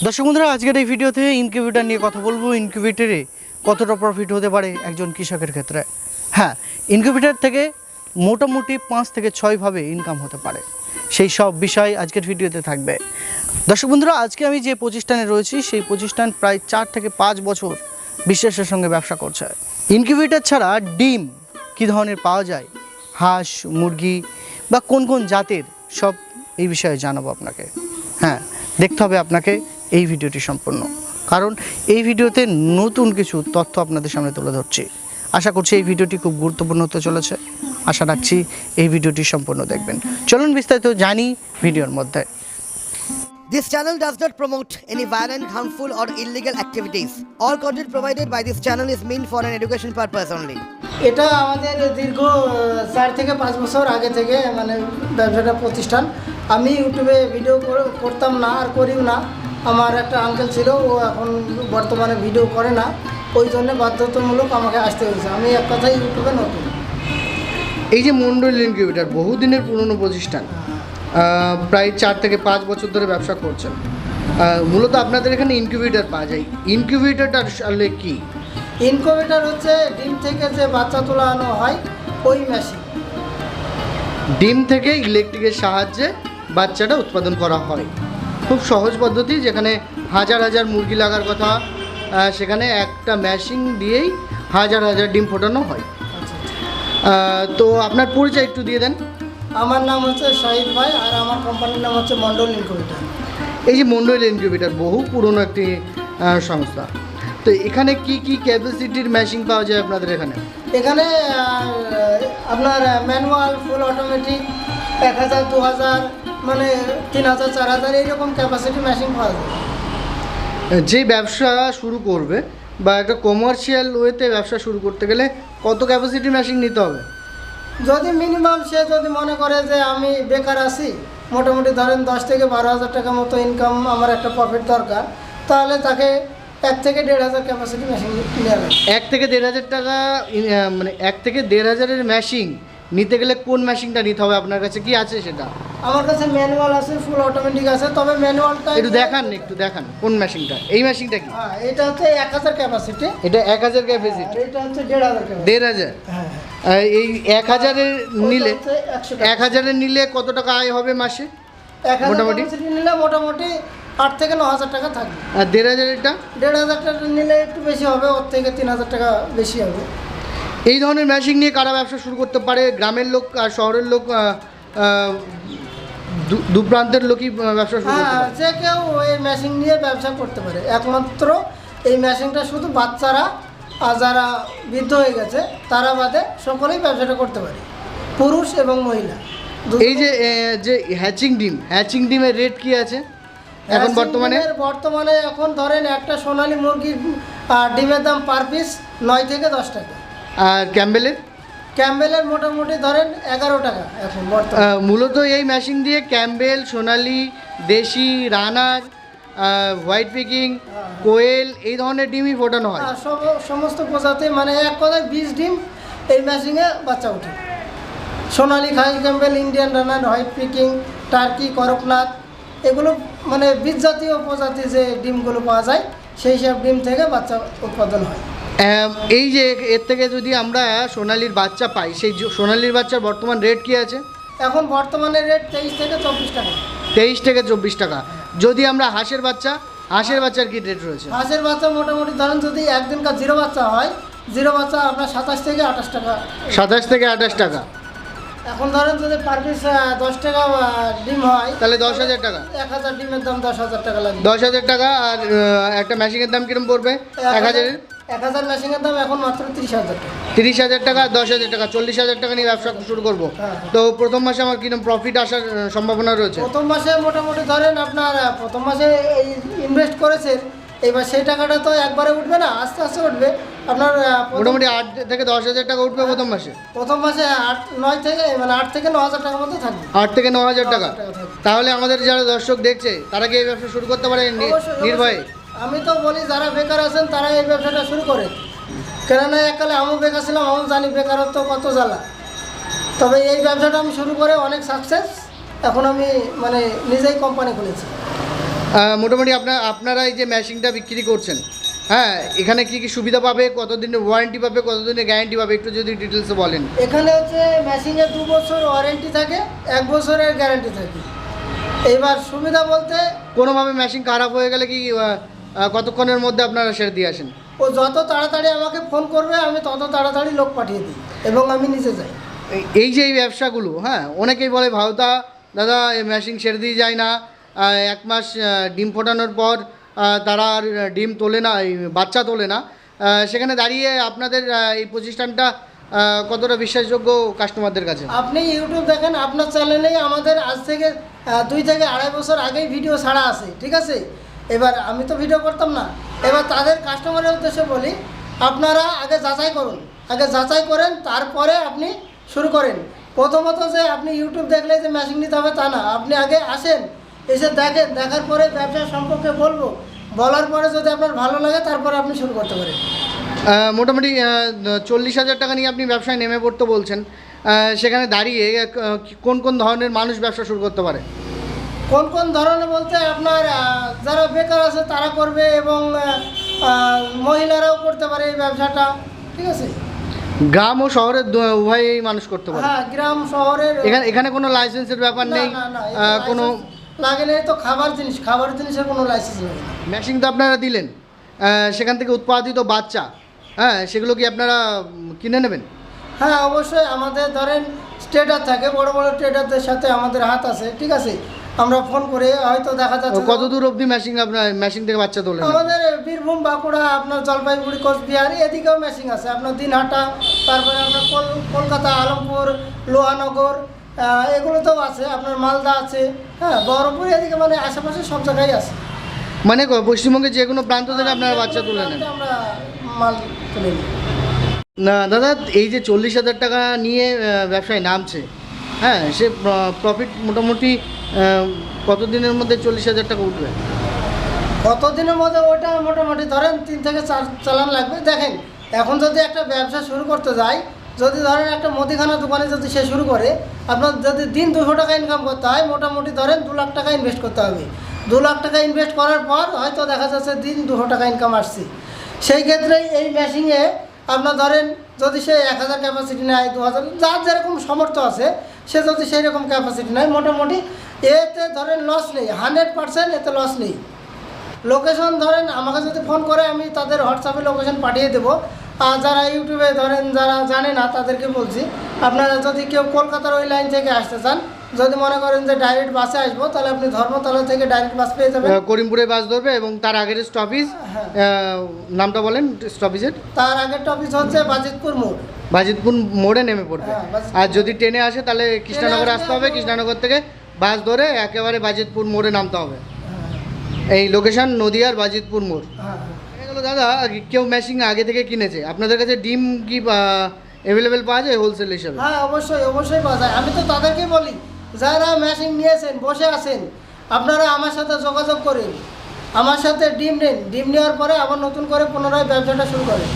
দর্শক বন্ধুরা, আজকের এই ভিডিওতে ইনকিউবেটার নিয়ে কথা বলব। ইনকিউবেটরে কতটা প্রফিট হতে পারে একজন কৃষকের ক্ষেত্রে? হ্যাঁ ইনকিউবেটার থেকে মোটামুটি পাঁচ থেকে ছয়ভাবে ইনকাম হতে পারে। সেই সব বিষয় আজকের ভিডিওতে থাকবে। দর্শক বন্ধুরা, আজকে আমি যে প্রতিষ্ঠানে রয়েছি, সেই প্রতিষ্ঠান প্রায় চার থেকে পাঁচ বছর বিশ্বাসের সঙ্গে ব্যবসা করছে। ইনকিউবেটার ছাড়া ডিম কী ধরনের পাওয়া যায়? হাঁস, মুরগি বা কোন কোন জাতের? সব এই বিষয়ে জানাব আপনাকে। হ্যাঁ দেখতে হবে আপনাকে। এই ভিডিওটি সম্পূর্ণ। কারণ এই ভিডিওতে নতুন কিছু তথ্য আপনাদের সামনে তুলে ধরছি। আশা করছি এই ভিডিওটি খুব গুরুত্বপূর্ণ হতে চলেছে। আশা রাখছি এই ভিডিওটি সম্পূর্ণ দেখবেন। চলুন বিস্তারিত জানি ভিডিওর মধ্যে। This channel does not promote any violent, harmful, or illegal activities. All content provided by this channel is meant for an education purpose only. এটা আমাদের দীর্ঘ চার থেকে পাঁচ বছর আগে থেকে মানে ব্যবসাটা প্রতিষ্ঠান। আমি ইউটিউবে ভিডিও করতাম না আর করিও না। আমার একটা আঙ্কেল ছিল ও এখন বর্তমানে ভিডিও করে না। ওই জন্য বাধ্যতামূলক আমাকে আসতে হয়েছে। আমি এক কথায় ইউটিউবে নতুন। এই যে মন্ডল ইনকিউবেটার বহুদিনের পুরনো প্রতিষ্ঠান প্রায় চার থেকে পাঁচ বছর ধরে ব্যবসা করছেন। মূলত আপনাদের এখানে ইনকিউবেটার পাওয়া যায়। ইনকিউবেটারটা আসলে কি? ইনকোভেটার হচ্ছে ডিম থেকে যে বাচ্চা তোলানো হয় ওই মেশিন ডিম থেকে ইলেকট্রিকের সাহায্যে বাচ্চাটা উৎপাদন করা হয়। খুব সহজ পদ্ধতি যেখানে হাজার হাজার মুরগি লাগার কথা সেখানে একটা মেশিন দিয়েই হাজার হাজার ডিম ফোটানো হয়। তো আপনার পরিচয় একটু দিয়ে দেন। আমার নাম হচ্ছে শাহিদ ভাই আর আমার কোম্পানির নাম হচ্ছে মন্ডল ইনকোভেটার এই যে মন্ডল ইনকিউবেটার বহু পুরনো একটি সংস্থা। তো এখানে কি কি ক্যাপাসিটির মেশিন পাওয়া যায় আপনাদের এখানে? এখানে আপনার ম্যানুয়াল ফুল অটোমেটিক এক হাজার দু হাজার মানে তিন হাজার চার হাজার এইরকম ক্যাপাসিটি মেশিন পাওয়া যায়। যে ব্যবসা শুরু করবে বা একটা কমার্শিয়াল ওয়েতে ব্যবসা শুরু করতে গেলে কত ক্যাপাসিটি মেশিন নিতে হবে? যদি মিনিমাম সে যদি মনে করে যে আমি বেকার আছি মোটামুটি ধরেন দশ থেকে বারো হাজার টাকা মতো ইনকাম আমার একটা প্রফিট দরকার তাহলে তাকে এক থেকে দেড় হাজার ক্যাপাসিটি মেশিন এক থেকে দেড় হাজার টাকা মানে এক থেকে দেড় হাজারের মেশিন নিতে গেলে কোন মেশিনটা নিতে হবে আপনার কাছে? কি আছে সেটা? আমার কাছে ম্যানুয়াল আছে ফুল অটোমেটিক আছে তবে ম্যানুয়ালটা একটু দেখান একটু দেখান কোন মেশিনটা এই মেশিনটা কি? হ্যাঁ এটা হচ্ছে এক হাজার ক্যাপাসিটি এটা এক হাজার ক্যাপাসিটি এটা হচ্ছে দেড় হাজার ক্যাপাসিটি দেড় হাজার? হ্যাঁ এই এক হাজারের নিলে এক হাজারের নিলে কত টাকা আয় হবে মাসে? মোটামুটি? নিলে মোটামুটি আট থেকে ন হাজার টাকা থাকবে। আর দেড় হাজারেরটা? দেড় হাজার টাকা নিলে একটু বেশি হবে ওর থেকে তিন হাজার টাকা বেশি হবে। এই ধরনের মেশিন নিয়ে কারা ব্যবসা শুরু করতে পারে? গ্রামের লোক আর শহরের লোক দু- প্রান্তের লোকই ব্যবসা শুরু করতে হ্যাঁ পারে। যে কেউ এই মেশিন নিয়ে ব্যবসা করতে পারে। একমাত্র এই মেশিনটা শুধু বাচ্চারা আর যারা বৃদ্ধ হয়ে গেছে তারা বাদে সকলেই ব্যবসাটা করতে পারে। পুরুষ এবং মহিলা। এই যে যে হ্যাচিং ডিম হ্যাচিং ডিমের রেট কি আছে? এখন বর্তমানে? বর্তমানে এখন ধরেন একটা সোনালী মুরগির ডিমের দাম পার পিস নয় থেকে দশ টাকা। আর ক্যাম্বেলের? ক্যাম্বেলের মোটামুটি ধরেন এগারো টাকা এখন মূলত এই মেশিন দিয়ে ক্যাম্বেল সোনালি দেশি রানার হোয়াইট পিকিং কোয়েল এই ধরনের ডিমই ফোটানো হয়। সমস্ত প্রজাতি মানে এক কথায় বিশ ডিম এই মেশিনে বাচ্চা ওঠে। সোনালি খাই Campbell Indian runner white Peking turkey Kadaknath এগুলো মানে বীজ জাতীয় প্রজাতি যে ডিমগুলো পাওয়া যায় সেই সব ডিম থেকে বাচ্চা উৎপাদন হয়। এই যে এর থেকে যদি আমরা সোনালির বাচ্চা পাই সেই সোনালির বাচ্চার বর্তমান রেট কি আছে? এখন বর্তমানে রেট তেইশ থেকে চব্বিশ টাকা। তেইশ থেকে চব্বিশ টাকা। যদি আমরা হাঁসের বাচ্চা হাঁসের বাচ্চার কি রেট রয়েছে? হাঁসের বাচ্চা মোটামুটি ধরেন যদি একদিনকার জিরো বাচ্চা হয় জিরো বাচ্চা আপনার সাতাশ থেকে আঠাশ টাকা। সাতাশ থেকে আঠাশ টাকা। এখন ধরেন যদি পার পিস দশ টাকা ডিম হয় তাহলে দশ হাজার টাকা। এক হাজার ডিমের দাম দশ হাজার টাকা লাগবে। দশ হাজার টাকা আর একটা মেশিনের দাম কিরম পড়বে? এক হাজারের? এক হাজার মেশিনের দাম এখন মাত্র তিরিশ হাজার টাকা। তিরিশ হাজার টাকা দশ হাজার টাকা চল্লিশ হাজার টাকা নিয়ে ব্যবসা শুরু করব। হ্যাঁ। তো প্রথম মাসে আমার প্রফিট আসার সম্ভাবনা রয়েছে? প্রথম মাসে মোটামুটি ধরেন আপনার প্রথম মাসে এই ইনভেস্ট করেছেন এবার সেই টাকাটা তো একবারে উঠবে না আস্তে আস্তে উঠবে। আপনার মোটামুটি আট থেকে দশ হাজার টাকা উঠবে প্রথম মাসে? প্রথম মাসে আট নয় থেকে মানে আট থেকে ন হাজার টাকার মতো থাকবে। আট থেকে ন হাজার টাকা? তাহলে আমাদের যারা দর্শক দেখছে তারা কি এই ব্যবসা শুরু করতে পারে নির্ভয়ে। আমি তো বলি যারা বেকার আছেন তারা এই ব্যবসাটা শুরু করে। কেননা এককালে আমি বেকার ছিলাম আমি জানি বেকারত্ব কত জ্বালা। তবে এই ব্যবসাটা আমি শুরু করে অনেক সাকসেস এখন আমি মানে নিজেই কোম্পানি খুলেছি। আহ, মোটামুটি আপনার আপনারা এই যে ম্যাশিংটা বিক্রি করছেন হ্যাঁ এখানে কি কি সুবিধা পাবে কতদিনের ওয়ারেন্টি পাবে কতদিনের গ্যারান্টি পাবে একটু যদি ডিটেলসে বলেন। এখানে হচ্ছে মেশিনের দু বছর ওয়ারেন্টি থাকে এক বছরের গ্যারান্টি থাকে। এইবার সুবিধা বলতে কোনোভাবে মেশিন খারাপ হয়ে গেলে কি আহ, কতক্ষণের মধ্যে আপনারা সেরে দিয়ে আসেন? ও যত তাড়াতাড়ি আমাকে ফোন করবে আমি তত তাড়াতাড়ি লোক পাঠিয়ে দিই এবং আমি নিজে যাই। এই- যে এই ব্যবসাগুলো হ্যাঁ অনেকেই বলে ভাওতা দাদা এই মেশিন ছেড়ে দিয়ে যায় না। এক মাস ডিম ফোটানোর পর তারা আর ডিম তোলে না এই বাচ্চা তোলে না। সেখানে দাঁড়িয়ে আপনাদের এই প্রতিষ্ঠানটা কতটা বিশ্বাসযোগ্য কাস্টমারদের কাছে? আপনি ইউটিউব দেখেন আপনার চ্যানেলেই আমাদের আজ থেকে দুই থেকে আড়াই বছর আগেই ভিডিও ছাড়া আছে ঠিক আছে? এবার আমি তো ভিডিও করতাম না। এবার তাদের কাস্টমারের উদ্দেশ্যে বলি, আপনারা আগে যাচাই করুন। আগে যাচাই করেন, তারপরে আপনি শুরু করেন। প্রথমত যে আপনি ইউটিউব দেখলে যে মেশিন নিতে হবে তা না। আপনি আগে আসেন, এসে দেখেন, দেখার পরে ব্যবসা সম্পর্কে বলব। বলার পরে যদি আপনার ভালো লাগে, তারপরে আপনি শুরু করতে পারেন। মোটামুটি চল্লিশ হাজার টাকা নিয়ে আপনি ব্যবসায় নেমে পড়তে বলছেন। সেখানে দাঁড়িয়ে কোন কোন ধরনের মানুষ ব্যবসা শুরু করতে পারে? কোন কোন ধরনের বলতে আপনার যারা বেকার আছে তারা করবে এবং মহিলারাও করতে পারে এই ব্যবসাটা ঠিক আছে? গ্রাম ও শহরের উভয়েই মানুষ করতে পারে। হ্যাঁ গ্রাম শহরের এখানে এখানে কোনো লাইসেন্সের ব্যাপার নেই কোনো license লাগে না এই তো খাবার জিনিস খাবার জিনিসের কোনো লাইসেন্স নেই। মেশিন তো আপনারা দিলেন সেখান থেকে উৎপাদিত বাচ্চা হ্যাঁ সেগুলো কি আপনারা কিনে নেবেন? হ্যাঁ অবশ্যই আমাদের ধরেন স্টেটার থাকে বড় বড় ট্রেডারদের সাথে আমাদের হাত আছে ঠিক আছে? আমরা ফোন করে হয়তো দেখা যাচ্ছে কত দূর অবধি মেশিন আপনার মেশিন থেকে বাচ্চা তোলেন? আমাদের বীরভূম বাঁকুড়া আপনার জলপাইগুড়ি কোচবিহার এদিকেও মেশিন আছে। আপনার দিনহাটা তারপরে আপনার কল- কলকাতা আলমপুর লোহানগর এগুলোতেও আছে। আপনার মালদা আছে হ্যাঁ বহরমপুর এদিকে মানে আশেপাশে সব জায়গায় আছে। মানে পশ্চিমবঙ্গের যে কোনো প্রান্ত থেকে আপনারা বাচ্চা তুলে নেন? আমরা মাল তুলে নিই। না দাদা এই যে চল্লিশ হাজার টাকা নিয়ে ব্যবসায় নামছে হ্যাঁ সে প্রফিট মোটামুটি কতদিনের মধ্যে চল্লিশ হাজার টাকা উঠবে? কতদিনের মধ্যে ওটা মোটামুটি ধরেন তিন থেকে চার চালান লাগবে। দেখেন, এখন যদি একটা ব্যবসা শুরু করতে যায় যদি ধরেন একটা মুদিখানা দোকানে যদি সে শুরু করে, আপনার যদি দিন দুশো টাকা ইনকাম করতে হয়, মোটামুটি ধরেন দু লাখ টাকা ইনভেস্ট করতে হবে। দু লাখ টাকা ইনভেস্ট করার পর হয়তো দেখা যাচ্ছে দিন দুশো টাকা ইনকাম আসছে। সেই ক্ষেত্রে এই মেশিনে আপনার ধরেন যদি সে এক হাজার ক্যাপাসিটি নেয়, দু হাজার, যার যেরকম সামর্থ্য আছে, সে যদি সেই রকম ক্যাপাসিটি নেয়, মোটামুটি এতে ধরেন লস নেই হান্ড্রেড পার্সেন্ট এতে লস নেই। লোকেশন ধরেন আমাকে যদি ফোন করে আমি তাদের হোয়াটসঅ্যাপে লোকেশন পাঠিয়ে দেবো। আর যারা ইউটিউবে ধরেন যারা জানে না তাদেরকে বলছি আপনারা যদি কেউ কলকাতার ওই লাইন থেকে আসতে চান যদি মনে করেন যে ডাইরেক্ট বাসে আসব তাহলে আপনি ধর্মতলা থেকে ডাইরেক্ট বাস পেয়ে যাবেন। করিমপুরে বাস ধরবে এবং তার আগের স্টপেজ হ্যাঁ। নামটা বলেন স্টপিজের তার আগের টপিস হচ্ছে বাজিতপুর মোড়। বাজিতপুর মোড়ে নেমে পড়বে। হ্যাঁ, আর যদি ট্রেনে আসে তাহলে কৃষ্ণনগর আসতে হবে কৃষ্ণনগর থেকে বাস ধরে একেবারে বাজিতপুর মোড়ে নামতে হবে। এই লোকেশন নদিয়ার বাজিতপুর মোড়। দাদা কেউ মেশিন আগে থেকে কিনেছে? আপনাদের কাছে ডিম কি অ্যাভেলেবেল পাওয়া যায় হোলসেল হিসাবে? হ্যাঁ অবশ্যই অবশ্যই পাওয়া যায়। আমি তো তাদেরকেই বলি, যারা মেশিন নিয়েছেন, বসে আছেন, আপনারা আমার সাথে যোগাযোগ করেন। আমার সাথে ডিম নেন। ডিম নেওয়ার পরে আবার নতুন করে পুনরায় ব্যবসাটা শুরু করেন।